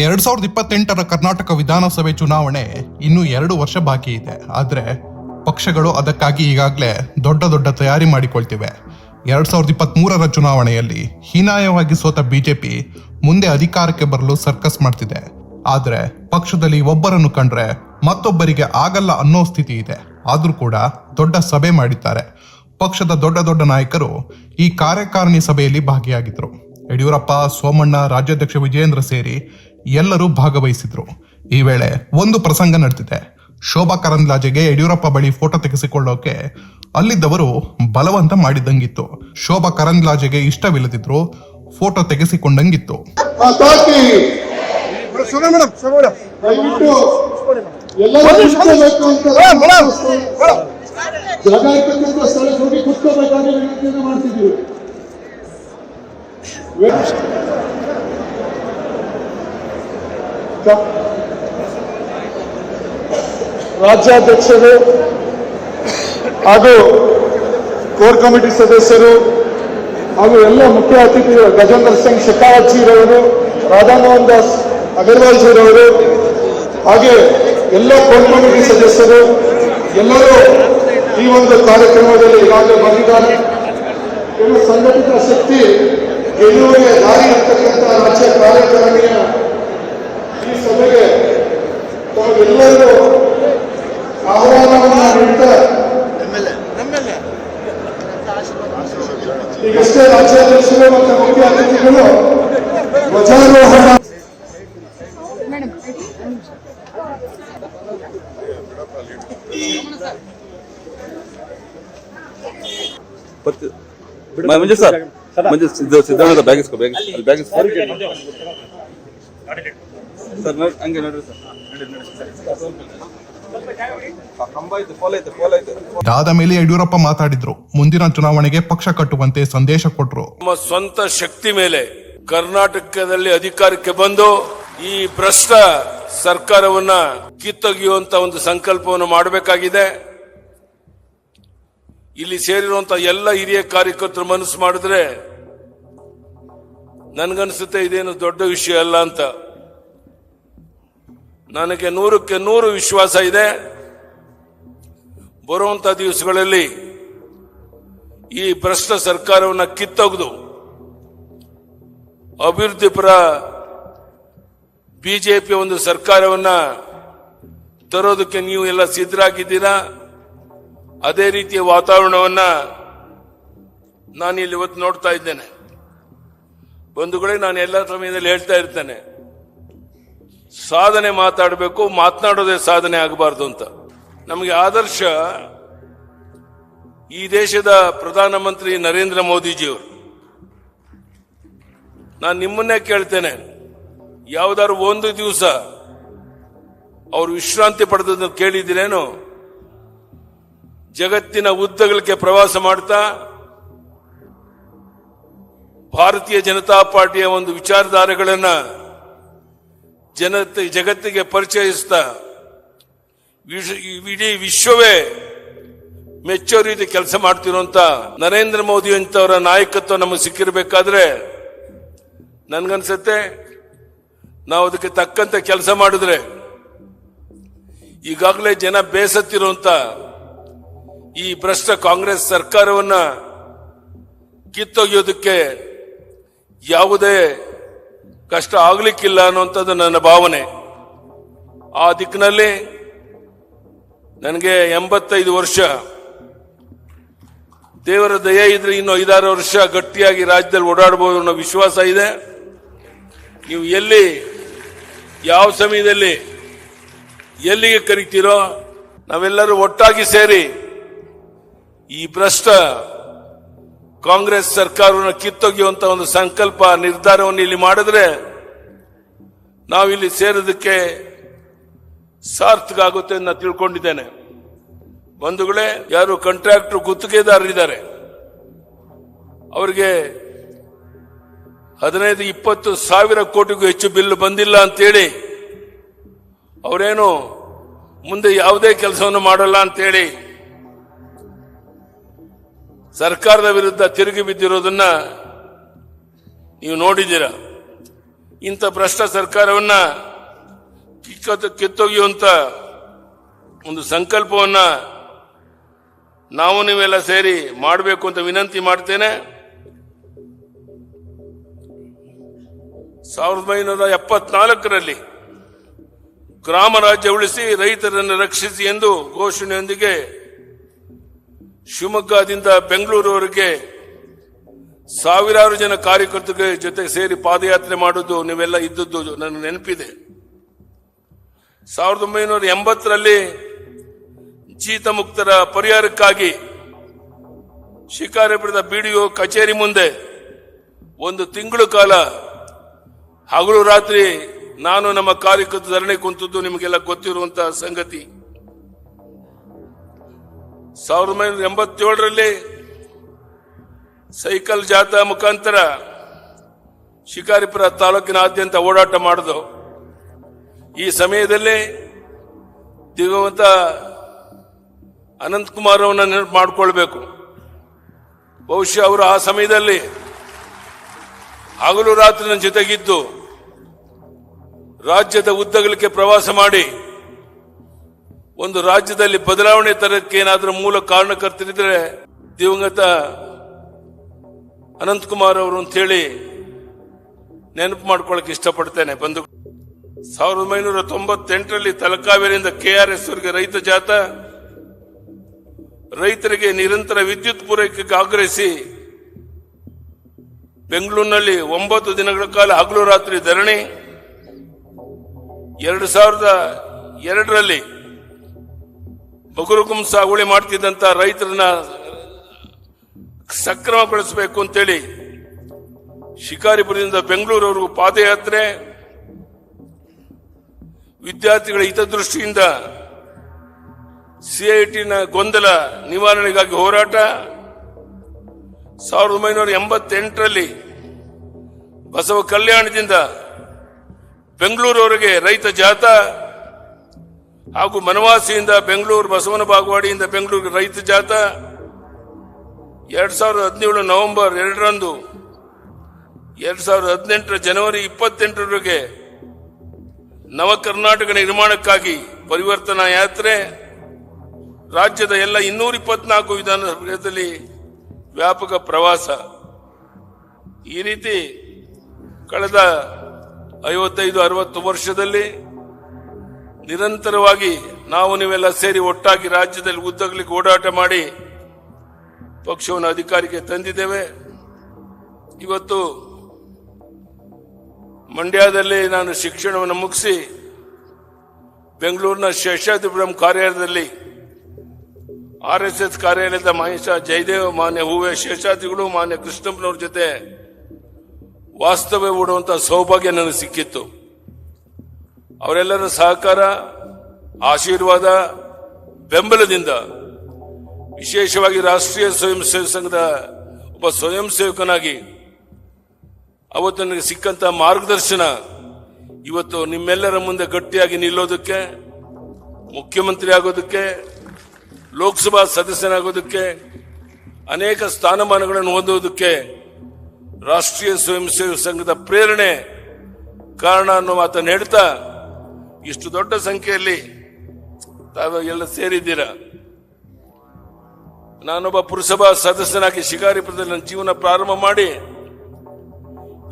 ಎರಡ್ ಸಾವಿರದ ಇಪ್ಪತ್ತೆಂಟರ ಕರ್ನಾಟಕ ವಿಧಾನಸಭೆ ಚುನಾವಣೆ ಇನ್ನು ಎರಡು ವರ್ಷ ಬಾಕಿ ಇದೆ. ಆದರೆ ಪಕ್ಷಗಳು ಅದಕ್ಕಾಗಿ ಈಗಾಗಲೇ ದೊಡ್ಡ ದೊಡ್ಡ ತಯಾರಿ ಮಾಡಿಕೊಳ್ತಿವೆ. ಎರಡ್ ಸಾವಿರದ ಇಪ್ಪತ್ತ್ಮೂರರ ಚುನಾವಣೆಯಲ್ಲಿ ಹೀನಾಯವಾಗಿ ಸೋತ ಬಿಜೆಪಿ ಮುಂದೆ ಅಧಿಕಾರಕ್ಕೆ ಬರಲು ಸರ್ಕಸ್ ಮಾಡ್ತಿದೆ. ಆದರೆ ಪಕ್ಷದಲ್ಲಿ ಒಬ್ಬರನ್ನು ಕಂಡ್ರೆ ಮತ್ತೊಬ್ಬರಿಗೆ ಆಗಲ್ಲ ಅನ್ನೋ ಸ್ಥಿತಿ ಇದೆ. ಆದರೂ ಕೂಡ ದೊಡ್ಡ ಸಭೆ ಮಾಡಿದ್ದಾರೆ. ಪಕ್ಷದ ದೊಡ್ಡ ದೊಡ್ಡ ನಾಯಕರು ಈ ಕಾರ್ಯಕಾರಿಣಿ ಸಭೆಯಲ್ಲಿ ಭಾಗಿಯಾಗಿದ್ದರು ಯಡಿಯೂರಪ್ಪ, ಸೋಮಣ್ಣ, ರಾಜ್ಯಾಧ್ಯಕ್ಷ ವಿಜಯೇಂದ್ರ ಸೇರಿ ಎಲ್ಲರೂ ಭಾಗವಹಿಸಿದ್ರು. ಈ ವೇಳೆ ಒಂದು ಪ್ರಸಂಗ ನಡೆದಿದೆ ಶೋಭಾ ಕರಂದ್ಲಾಜೆಗೆ ಯಡಿಯೂರಪ್ಪ ಬಳಿ ಫೋಟೋ ತೆಗೆಸಿಕೊಳ್ಳೋಕೆ ಅಲ್ಲಿದ್ದವರು ಬಲವಂತ ಮಾಡಿದಂಗಿತ್ತು. ಶೋಭಾ ಕರಂದ್ಲಾಜೆಗೆ ಇಷ್ಟವಿಲ್ಲದಿದ್ರು ಫೋಟೋ ತೆಗೆಸಿಕೊಂಡಂಗಿತ್ತು. ರಾಜ್ಯಾಧ್ಯಕ್ಷರು ಹಾಗೂ ಕೋರ್ ಕಮಿಟಿ ಸದಸ್ಯರು ಹಾಗೂ ಎಲ್ಲ ಮುಖ್ಯ ಅತಿಥಿಗಳು ಗಜೇಂದ್ರ ಸಿಂಗ್ ಶೆಖಾವತ್ ಜೀರವರು ರಾಧಾಮೋಹನ್ ದಾಸ್ ಅಗರ್ವಾಲ್ ಜೀರವರು ಹಾಗೆ ಎಲ್ಲ ಕೋರ್ ಕಮಿಟಿ ಸದಸ್ಯರು ಎಲ್ಲರೂ ಈ ಒಂದು ಕಾರ್ಯಕ್ರಮದಲ್ಲಿ ಈಗಾಗಲೇ ಬಂದಿದ್ದಾರೆ. ಸಂಘಟಿತ ಶಕ್ತಿ ಗೆಲುವಿಗೆ ದಾರಿ ಇರ್ತಕ್ಕಂಥ ರಾಜ್ಯ ಕಾರ್ಯಕಾರಿಣಿಯ ಈ ಸಭೆಗೆ ತಾವೆಲ್ಲರೂ ಆಹ್ವಾನವನ್ನು ನೀಡ್ತಾ ಈಗಷ್ಟೇ ರಾಜ್ಯಾಧ್ಯಕ್ಷರು ಮತ್ತು ಮುಖ್ಯ ಅತಿಥಿಗಳು ಧ್ವಜಾರೋಹಣ ಮಂಜು ಸರ್ ಮಂಜು ಸಿದ್ದ ಸಿದ್ಧಾರ್ಥ ಬ್ಯಾಗ್ ಬ್ಯಾಗಿಸ್ ಬ್ಯಾಗ್ ಅಲ್ಲಿ ಬ್ಯಾಗ್ ಇಸ್ಕೊ. ಸರ್ ನೋಡಿ ಹಂಗೆ ನೋಡ್ರಿ ಸರ್. ಇದಾದ ಮೇಲೆ ಯಡಿಯೂರಪ್ಪ ಮಾತಾಡಿದ್ರು. ಮುಂದಿನ ಚುನಾವಣೆಗೆ ಪಕ್ಷ ಕಟ್ಟುವಂತೆ ಸಂದೇಶ ಕೊಟ್ಟರು ನಮ್ಮ ಸ್ವಂತ ಶಕ್ತಿ ಮೇಲೆ ಕರ್ನಾಟಕದಲ್ಲಿ ಅಧಿಕಾರಕ್ಕೆ ಬಂದು ಈ ಭ್ರಷ್ಟ ಸರ್ಕಾರವನ್ನ ಕಿತ್ತೊಗೆಯುವಂತ ಒಂದು ಸಂಕಲ್ಪವನ್ನು ಮಾಡಬೇಕಾಗಿದೆ. ಇಲ್ಲಿ ಸೇರಿರುವಂತ ಎಲ್ಲ ಹಿರಿಯ ಕಾರ್ಯಕರ್ತರು ಮನಸ್ಸು ಮಾಡಿದ್ರೆ ನನ್ಗನ್ಸುತ್ತೆ ಇದೇನು ದೊಡ್ಡ ವಿಷಯ ಅಲ್ಲ ಅಂತ. ನನಗೆ ನೂರಕ್ಕೆ ನೂರು ವಿಶ್ವಾಸ ಇದೆ. ಬರುವಂತ ದಿವಸಗಳಲ್ಲಿ ಈ ಭ್ರಷ್ಟ ಸರ್ಕಾರವನ್ನು ಕಿತ್ತೊಗೆದು ಅಭಿವೃದ್ಧಿ ಪರ ಬಿಜೆಪಿ ಒಂದು ಸರ್ಕಾರವನ್ನ ತರೋದಕ್ಕೆ ನೀವು ಎಲ್ಲ ಸಿದ್ಧರಾಗಿದ್ದೀರಾ? ಅದೇ ರೀತಿಯ ವಾತಾವರಣವನ್ನ ನಾನು ಇಲ್ಲಿ ಇವತ್ತು ನೋಡ್ತಾ ಇದ್ದೇನೆ. ಬಂಧುಗಳೇ ನಾನು ಎಲ್ಲ ಸಮಯದಲ್ಲಿ ಹೇಳ್ತಾ ಇರ್ತೇನೆ. ಸಾಧನೆ ಮಾತಾಡಬೇಕು, ಮಾತನಾಡೋದೇ ಸಾಧನೆ ಆಗಬಾರ್ದು ಅಂತ. ನಮಗೆ ಆದರ್ಶ ಈ ದೇಶದ ಪ್ರಧಾನಮಂತ್ರಿ ನರೇಂದ್ರ ಮೋದಿಜಿಯವರು. ನಾನು ನಿಮ್ಮನ್ನೇ ಕೇಳ್ತೇನೆ. ಯಾವ್ದಾದ್ರು ಒಂದು ದಿವಸ ಅವರು ವಿಶ್ರಾಂತಿ ಪಡೆದದ್ದು ಕೇಳಿದ್ದೀರೇನು? ಜಗತ್ತಿನ ಉದ್ದಗಳಿಗೆ ಪ್ರವಾಸ ಮಾಡ್ತಾ ಭಾರತೀಯ ಜನತಾ ಪಾರ್ಟಿಯ ಒಂದು ವಿಚಾರಧಾರೆಗಳನ್ನ ಜನತೆ, ಜಗತ್ತಿಗೆ ಪರಿಚಯಿಸ್ತಾ ಇಡೀ ವಿಶ್ವವೇ ಮೆಚ್ಚೋ ರೀತಿ ಕೆಲಸ ಮಾಡ್ತಿರುವಂತ ನರೇಂದ್ರ ಮೋದಿ ಅಂತವರ ನಾಯಕತ್ವ ನಮಗೆ ಸಿಕ್ಕಿರಬೇಕಾದ್ರೆ ನನ್ಗನ್ಸತ್ತೆ, ನಾವು ಅದಕ್ಕೆ ತಕ್ಕಂತೆ ಕೆಲಸ ಮಾಡಿದ್ರೆ ಈಗಾಗಲೇ ಜನ ಬೇಸತ್ತಿರುವಂತ ಈ ಭ್ರಷ್ಟ ಕಾಂಗ್ರೆಸ್ ಸರ್ಕಾರವನ್ನ ಕಿತ್ತೊಗೆಯೋದಕ್ಕೆ ಯಾವುದೇ ಕಷ್ಟ ಆಗ್ಲಿಕ್ಕಿಲ್ಲ ಅನ್ನುವಂಥದ್ದು ನನ್ನ ಭಾವನೆ. ಆ ದಿಕ್ಕಿನಲ್ಲಿ ನನಗೆ ಎಂಬತ್ತೈದು ವರ್ಷ. ದೇವರ ದಯೆ ಇದ್ರೆ ಇನ್ನು ಐದಾರು ವರ್ಷ ಗಟ್ಟಿಯಾಗಿ ರಾಜ್ಯದಲ್ಲಿ ಓಡಾಡಬಹುದು ಅನ್ನೋ ವಿಶ್ವಾಸ ಇದೆ. ನೀವು ಎಲ್ಲಿ, ಯಾವ ಸಮಯದಲ್ಲಿ, ಎಲ್ಲಿಗೆ ಕರಿತೀರೋ, ನಾವೆಲ್ಲರೂ ಒಟ್ಟಾಗಿ ಸೇರಿ ಈ ಭ್ರಷ್ಟ ಕಾಂಗ್ರೆಸ್ ಸರ್ಕಾರವನ್ನು ಕಿತ್ತೊಗೆಯುವಂತ ಒಂದು ಸಂಕಲ್ಪ ನಿರ್ಧಾರವನ್ನು ಇಲ್ಲಿ ಮಾಡಿದ್ರೆ ನಾವಿಲ್ಲಿ ಸೇರೋದಕ್ಕೆ ಸಾರ್ಥಕ ಆಗುತ್ತೆ ಅಂತ ತಿಳ್ಕೊಂಡಿದ್ದೇನೆ. ಬಂಧುಗಳೇ, ಯಾರು ಕಾಂಟ್ರಾಕ್ಟರ್ ಗುತ್ತಿಗೆದಾರರಿದ್ದಾರೆ ಅವರಿಗೆ ಹದಿನೈದು, ಇಪ್ಪತ್ತು ಸಾವಿರ ಕೋಟಿಗೂ ಹೆಚ್ಚು ಬಿಲ್ ಬಂದಿಲ್ಲ ಅಂತೇಳಿ, ಅವರೇನು ಮುಂದೆ ಯಾವುದೇ ಕೆಲಸವನ್ನು ಮಾಡಲ್ಲ ಅಂತೇಳಿ ಸರ್ಕಾರದ ವಿರುದ್ಧ ತಿರುಗಿ ಬಿದ್ದಿರೋದನ್ನ ನೀವು ನೋಡಿದ್ದೀರ? ಇಂಥ ಭ್ರಷ್ಟ ಸರ್ಕಾರವನ್ನ ಕಿತ್ತೊಗೆಯುವಂತ ಒಂದು ಸಂಕಲ್ಪವನ್ನ ನಾವು ನೀವೆಲ್ಲ ಸೇರಿ ಮಾಡಬೇಕು ಅಂತ ವಿನಂತಿ ಮಾಡ್ತೇನೆ. ಸಾವಿರದ ಒಂಬೈನೂರ ಎಪ್ಪತ್ನಾಲ್ಕರಲ್ಲಿ ಗ್ರಾಮ ರಾಜ್ಯ ಉಳಿಸಿ ರೈತರನ್ನು ರಕ್ಷಿಸಿ ಎಂದು ಘೋಷಣೆಯೊಂದಿಗೆ ಶಿವಮೊಗ್ಗದಿಂದ ಬೆಂಗಳೂರುವರೆಗೆ ಸಾವಿರಾರು ಜನ ಕಾರ್ಯಕರ್ತರ ಜೊತೆ ಸೇರಿ ಪಾದಯಾತ್ರೆ ಮಾಡುದು ನೀವೆಲ್ಲ ಇದ್ದದ್ದು ನನಗೆ ನೆನಪಿದೆ. ಸಾವಿರದ ಒಂಬೈನೂರ ಎಂಬತ್ತರಲ್ಲಿ ಜೀತ ಮುಕ್ತರ ಪರಿಹಾರಕ್ಕಾಗಿ ಶಿಕಾರಿಪುರದ ಬಿಡಿಒ ಕಚೇರಿ ಮುಂದೆ ಒಂದು ತಿಂಗಳು ಕಾಲ ಹಗಲು ರಾತ್ರಿ ನಾನು ನಮ್ಮ ಕಾರ್ಯಕರ್ತ ಧರಣಿ ಕುಂತದ್ದು ನಿಮಗೆಲ್ಲ ಗೊತ್ತಿರುವಂತಹ ಸಂಗತಿ. ಸಾವಿರದ ಒಂಬೈನೂರ ಎಂಬತ್ತೇಳರಲ್ಲಿ ಸೈಕಲ್ ಜಾಥಾ ಮುಖಾಂತರ ಶಿಕಾರಿಪುರ ತಾಲೂಕಿನಾದ್ಯಂತ ಓಡಾಟ ಮಾಡಿದು ಈ ಸಮಯದಲ್ಲಿ ದಿವಂತ ಅನಂತಕುಮಾರ್ ಅವನ್ನ ನೆನಪು ಮಾಡಿಕೊಳ್ಬೇಕು. ಬಹುಶಃ ಅವರು ಆ ಸಮಯದಲ್ಲಿ ಹಗಲು ರಾತ್ರಿ ಜೊತೆಗಿದ್ದು ರಾಜ್ಯದ ಉದ್ದಗಲಕ್ಕೆ ಪ್ರವಾಸ ಮಾಡಿ ಒಂದು ರಾಜ್ಯದಲ್ಲಿ ಬದಲಾವಣೆ ತರಕ್ಕೆ ಏನಾದರೂ ಮೂಲ ಕಾರಣಕರ್ತರಿದ್ರೆ ದಿವಂಗತ ಅನಂತಕುಮಾರ್ ಅವರು ಅಂತ ಹೇಳಿ ನೆನಪು ಮಾಡ್ಕೊಳಕ್ ಇಷ್ಟಪಡ್ತೇನೆ. ಬಂದು ಸಾವಿರದ ಒಂಬೈನೂರ ತೊಂಬತ್ತೆಂಟರಲ್ಲಿ ತಲಕಾವೇರಿಯಿಂದ ಕೆಆರ್ಎಸ್ ವರೆಗೆ ರೈತ ಜಾತ, ರೈತರಿಗೆ ನಿರಂತರ ವಿದ್ಯುತ್ ಪೂರೈಕೆಗೆ ಆಗ್ರಹಿಸಿ ಬೆಂಗಳೂರಿನಲ್ಲಿ ಒಂಬತ್ತು ದಿನಗಳ ಕಾಲ ಹಗಲು ರಾತ್ರಿ ಧರಣಿ. ಎರಡು ಸಾವಿರದ ಎರಡರಲ್ಲಿ ಬಗುರುಗುಂ ಸಾಗುವಳಿ ಮಾಡ್ತಿದ್ದಂತ ರೈತರನ್ನ ಸಕ್ರಮಗೊಳಿಸಬೇಕು ಅಂತೇಳಿ ಶಿಕಾರಿಪುರದಿಂದ ಬೆಂಗಳೂರವರೆಗೂ ಪಾದಯಾತ್ರೆ. ವಿದ್ಯಾರ್ಥಿಗಳ ಹಿತದೃಷ್ಟಿಯಿಂದ ಸಿಐಟಿನ ಗೊಂದಲ ನಿವಾರಣೆಗಾಗಿ ಹೋರಾಟ. ಸಾವಿರದ ಒಂಬೈನೂರ ಎಂಬತ್ತೆಂಟರಲ್ಲಿ ಬಸವ ಕಲ್ಯಾಣದಿಂದ ಬೆಂಗಳೂರವರೆಗೆ ರೈತ ಜಾಥಾ. ಹಾಗೂ ಮನವಾಸಿಯಿಂದ ಬೆಂಗಳೂರು, ಬಸವನ ಬಾಗವಾಡಿಯಿಂದ ಬೆಂಗಳೂರು ರೈತ ಜಾಥಾ ಎರಡ್ ಸಾವಿರದ ಹದಿನೇಳು ನವೆಂಬರ್ ಎರಡರಂದು, ಎರಡ್ ಸಾವಿರದ ಹದಿನೆಂಟರ ಜನವರಿ ಇಪ್ಪತ್ತೆಂಟರವರೆಗೆ ನವ ಕರ್ನಾಟಕ ನಿರ್ಮಾಣಕ್ಕಾಗಿ ಪರಿವರ್ತನಾ ಯಾತ್ರೆ, ರಾಜ್ಯದ ಎಲ್ಲ ಇನ್ನೂರ ಇಪ್ಪತ್ನಾಲ್ಕು ವಿಧಾನಸಭೆಯಲ್ಲಿ ವ್ಯಾಪಕ ಪ್ರವಾಸ. ಈ ರೀತಿ ಕಳೆದ ಐವತ್ತೈದು, ಅರವತ್ತು ವರ್ಷದಲ್ಲಿ ನಿರಂತರವಾಗಿ ನಾವು ನೀವೆಲ್ಲ ಸೇರಿ ಒಟ್ಟಾಗಿ ರಾಜ್ಯದಲ್ಲಿ ಉದ್ದಗಲಿಕ್ಕೆ ಓಡಾಟ ಮಾಡಿ ಪಕ್ಷವನ್ನು ಅಧಿಕಾರಕ್ಕೆ ತಂದಿದ್ದೇವೆ. ಇವತ್ತು ಮಂಡ್ಯದಲ್ಲಿ ನಾನು ಶಿಕ್ಷಣವನ್ನು ಮುಗಿಸಿ ಬೆಂಗಳೂರಿನ ಶೇಷಾದ್ರಿಪುರಂ ಕಾರ್ಯಾಲಯದಲ್ಲಿ ಆರ್ ಎಸ್ ಎಸ್ ಕಾರ್ಯಾಲಯದ ಮಹೇಶ ಜಯದೇವ್, ಮಾನ್ಯ ಹೂವೆ ಶೇಷಾದ್ರಿಗಳು, ಮಾನ್ಯ ಕೃಷ್ಣಪ್ಪನವ್ರ ಜೊತೆ ವಾಸ್ತವ್ಯ ಹೂಡುವಂತ ಸೌಭಾಗ್ಯ ನನಗೆ ಸಿಕ್ಕಿತ್ತು. ಅವರೆಲ್ಲರ ಸಹಕಾರ, ಆಶೀರ್ವಾದ, ಬೆಂಬಲದಿಂದ ವಿಶೇಷವಾಗಿ ರಾಷ್ಟ್ರೀಯ ಸ್ವಯಂ ಸೇವಕ ಸಂಘದ ಒಬ್ಬ ಸ್ವಯಂ ಸೇವಕನಾಗಿ ಅವತ್ತು ನನಗೆ ಸಿಕ್ಕಂತ ಮಾರ್ಗದರ್ಶನ ಇವತ್ತು ನಿಮ್ಮೆಲ್ಲರ ಮುಂದೆ ಗಟ್ಟಿಯಾಗಿ ನಿಲ್ಲೋದಕ್ಕೆ ಮುಖ್ಯಮಂತ್ರಿ ಆಗೋದಕ್ಕೆ ಲೋಕಸಭಾ ಸದಸ್ಯನಾಗೋದಕ್ಕೆ, ಅನೇಕ ಸ್ಥಾನಮಾನಗಳನ್ನು ಹೊಂದುವುದಕ್ಕೆ ರಾಷ್ಟ್ರೀಯ ಸ್ವಯಂ ಸೇವಕ ಸಂಘದ ಪ್ರೇರಣೆ ಕಾರಣ ಅನ್ನೋ ಮಾತನ್ನು ಹೇಳ್ತಾ ಇಷ್ಟು ದೊಡ್ಡ ಸಂಖ್ಯೆಯಲ್ಲಿ ತಾವು ಎಲ್ಲ ಸೇರಿದ್ದೀರಾ? ನಾನೊಬ್ಬ ಪುರಸಭಾ ಸದಸ್ಯನಾಗಿ ಶಿಕಾರಿಪುರದಲ್ಲಿ ನನ್ನ ಜೀವನ ಪ್ರಾರಂಭ ಮಾಡಿ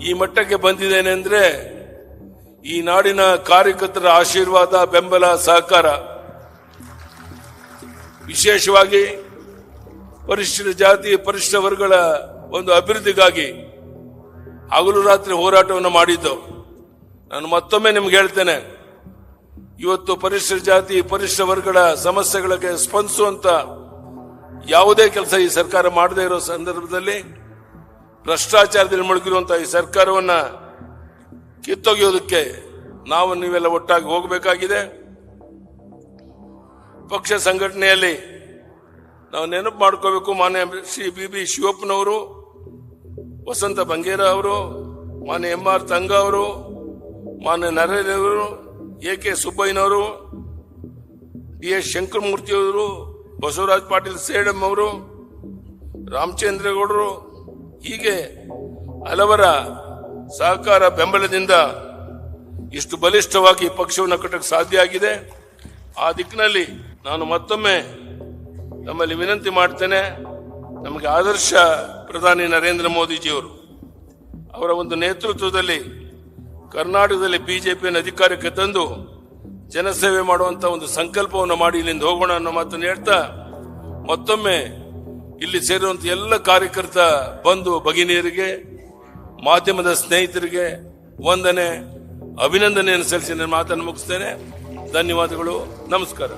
ಈ ಮಟ್ಟಕ್ಕೆ ಬಂದಿದ್ದೇನೆ ಅಂದ್ರೆ ಈ ನಾಡಿನ ಕಾರ್ಯಕರ್ತರ ಆಶೀರ್ವಾದ, ಬೆಂಬಲ, ಸಹಕಾರ ವಿಶೇಷವಾಗಿ ಪರಿಶಿಷ್ಟ ಜಾತಿ, ಪರಿಶಿಷ್ಟ ವರ್ಗಗಳ ಒಂದು ಅಭಿವೃದ್ಧಿಗಾಗಿ ಹಗಲು ರಾತ್ರಿ ಹೋರಾಟವನ್ನು ಮಾಡಿದ್ದು. ನಾನು ಮತ್ತೊಮ್ಮೆ ನಿಮ್ಗೆ ಹೇಳ್ತೇನೆ ಇವತ್ತು ಪರಿಶಿಷ್ಟ ಜಾತಿ, ಪರಿಶಿಷ್ಟ ವರ್ಗಗಳ ಸಮಸ್ಯೆಗಳಿಗೆ ಸ್ಪಂದಿಸುವಂತ ಯಾವುದೇ ಕೆಲಸ ಈ ಸರ್ಕಾರ ಮಾಡದೇ ಇರೋ ಸಂದರ್ಭದಲ್ಲಿ ಭ್ರಷ್ಟಾಚಾರದಲ್ಲಿ ಮುಳುಗಿರುವಂತಹ ಈ ಸರ್ಕಾರವನ್ನ ಕಿತ್ತೊಗೆಯೋದಕ್ಕೆ ನಾವು ನೀವೆಲ್ಲ ಒಟ್ಟಾಗಿ ಹೋಗಬೇಕಾಗಿದೆ. ಪಕ್ಷ ಸಂಘಟನೆಯಲ್ಲಿ ನಾವು ನೆನಪು ಮಾಡ್ಕೋಬೇಕು. ಮಾನ್ಯ ಶ್ರೀ ಬಿ ಬಿ ಶಿವಪ್ಪನವರು, ವಸಂತ ಬಂಗೇರ ಅವರು ಮಾನ್ಯ ಎಂ ಆರ್ ತಂಗ ಅವರು, ಮಾನ್ಯ ನರೇಂದ್ರ ಅವರು ಎ ಕೆ ಸುಬ್ಬಯ್ಯನವರು, ಡಿ ಎಸ್ ಶಂಕರಮೂರ್ತಿಯವರು ಬಸವರಾಜ್ ಪಾಟೀಲ್ ಸೇಡಂ ಅವರು, ರಾಮಚಂದ್ರೇಗೌಡರು, ಹೀಗೆ ಹಲವರ ಸಹಕಾರ ಬೆಂಬಲದಿಂದ ಇಷ್ಟು ಬಲಿಷ್ಠವಾಗಿ ಪಕ್ಷವನ್ನು ಕಟ್ಟಕ್ಕೆ ಸಾಧ್ಯ ಆಗಿದೆ. ಆ ದಿಕ್ಕಿನಲ್ಲಿ ನಾನು ಮತ್ತೊಮ್ಮೆ ನಮ್ಮಲ್ಲಿ ವಿನಂತಿ ಮಾಡ್ತೇನೆ, ನಮಗೆ ಆದರ್ಶ ಪ್ರಧಾನಿ ನರೇಂದ್ರ ಮೋದಿಜಿಯವರು ಅವರ ಒಂದು ನೇತೃತ್ವದಲ್ಲಿ ಕರ್ನಾಟಕದಲ್ಲಿ ಬಿಜೆಪಿಯನ್ನು ಅಧಿಕಾರಕ್ಕೆ ತಂದು ಜನಸೇವೆ ಮಾಡುವಂತ ಒಂದು ಸಂಕಲ್ಪವನ್ನು ಮಾಡಿ ಇಲ್ಲಿಂದ ಹೋಗೋಣ ಅನ್ನೋ ಮಾತನ್ನು ಹೇಳ್ತಾ ಮತ್ತೊಮ್ಮೆ ಇಲ್ಲಿ ಸೇರುವಂತ ಎಲ್ಲ ಕಾರ್ಯಕರ್ತ ಬಂಧು ಭಗಿನಿಯರಿಗೆ, ಮಾಧ್ಯಮದ ಸ್ನೇಹಿತರಿಗೆ ವಂದನೆ, ಅಭಿನಂದನೆಯನ್ನು ಸಲ್ಲಿಸಿ ನನ್ನ ಮಾತನ್ನು ಮುಗಿಸ್ತೇನೆ. ಧನ್ಯವಾದಗಳು. ನಮಸ್ಕಾರ.